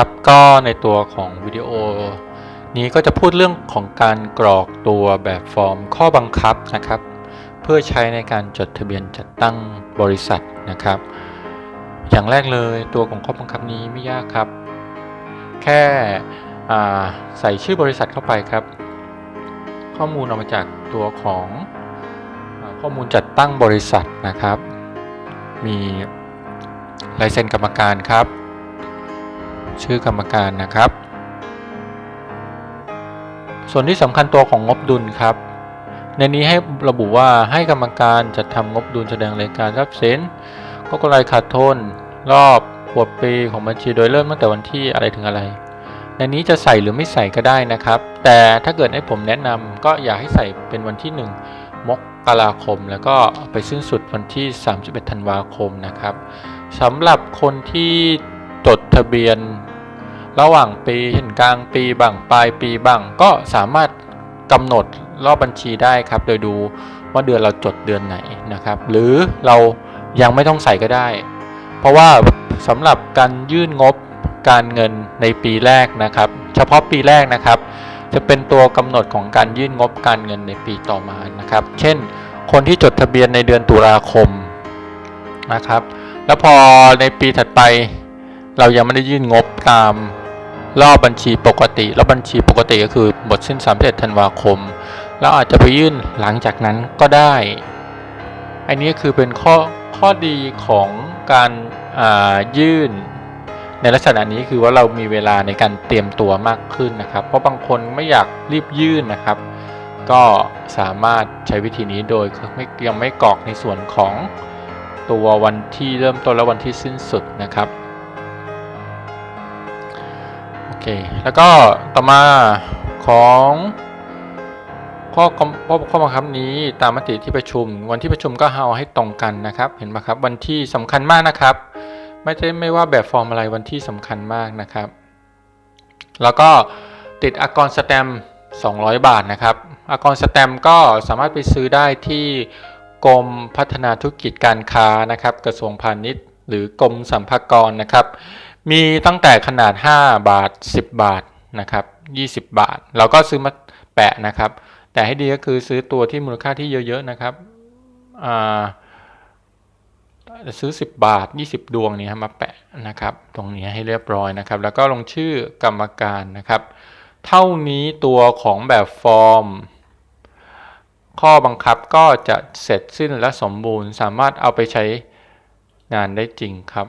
ครับก็ในตัวของวิดีโอนี้ก็จะพูดเรื่องของการกรอกตัวแบบฟอร์มข้อบังคับนะครับ เพื่อใช้ในการจดทะเบียนจัดตั้งบริษัทนะครับ อย่างแรกเลยตัวของข้อบังคับนี้ไม่ยากครับ แค่ใส่ชื่อบริษัทเข้าไปครับ ข้อมูลออกมาจากตัวของอข้อมูลจัดตั้งบริษัทนะครับ มีลายเซ็นกรรมการครับ ชื่อกรรมการนะครับ ส่วนที่สำคัญตัวของงบดุลครับ ในนี้ให้ระบุว่าให้กรรมการจัดทำงบดุลแสดงรายการทรัพย์สินก็กำไรขาดทุนรอบหัวปีของบัญชีโดยเริ่มตั้งแต่วันที่อะไรถึงอะไร ในนี้จะใส่หรือไม่ใส่ก็ได้นะครับ แต่ถ้าเกิดให้ผมแนะนำก็อยากให้ใส่เป็นวันที่ 1 มกราคม แล้วก็ไปสิ้นสุดวันที่ 31 ธันวาคมนะครับสำหรับคนที่ จดทะเบียน ระหว่างปีเช่นกลางปีบ้างปลายปีบ้าง ก็สามารถกำหนดรอบบัญชีได้ครับ โดยดูว่าเดือนเราจดเดือนไหนนะครับ หรือเรายังไม่ต้องใส่ก็ได้ เพราะว่าสำหรับการยื่นงบการเงินในปีแรกนะครับ เฉพาะปีแรกนะครับ จะเป็นตัวกำหนดของการยื่นงบการเงินในปีต่อมานะครับ เช่น คนที่จดทะเบียนในเดือนตุลาคมนะครับ แล้วพอในปีถัดไป เรายังไม่ได้ยื่นงบตามรอบบัญชีปกติรอบบัญชีปกติก็คือหมดสิ้น31ธันวาคมแล้วอาจจะไปยื่นหลังจากนั้นก็ได้ อันนี้คือเป็นข้อข้อดีของการายื่น ในลักษณะนี้คือว่าเรามีเวลาในการเตรียมตัวมากขึ้นนะครับ เพราะบางคนไม่อยากรีบยื่นนะครับ ก็สามารถใช้วิธีนี้โดยไม่ยังไม่กรอกในส่วนของตัววันที่เริ่มต้นและวันที่สิ้นสุดนะครับ เค แล้วก็ต่อมาของข้อข้อข้อบังคับนี้ตามมติที่ประชุม วันที่ประชุมก็เอาให้ตรงกันนะครับ เห็นไหมครับ วันที่สำคัญมากนะครับ ไม่ใช่ไม่ว่าแบบฟอร์มอะไรวันที่สำคัญมากนะครับ แล้วก็ติดอากรสแตม200 บาทนะครับอากรสแตมก็สามารถไปซื้อได้ที่กรมพัฒนาธุรกิจการค้านะครับ กระทรวงพาณิชย์ หรือกรมสัมภากรนะครับ มีตั้งแต่ขนาด 5 บาท 10 บาทนะครับ20 บาท เราก็ซื้อมาแปะนะครับ แต่ให้ดีก็คือซื้อตัวที่มูลค่าที่เยอะๆนะครับอ่าซื้อ 10 บาท 20 ดวงนี้มาแปะนะครับ ตรงนี้ให้เรียบร้อยนะครับ แล้วก็ลงชื่อกรรมการนะครับ เท่านี้ตัวของแบบฟอร์ม ข้อบังคับก็จะเสร็จสิ้นและสมบูรณ์ สามารถเอาไปใช้งานได้จริงครับ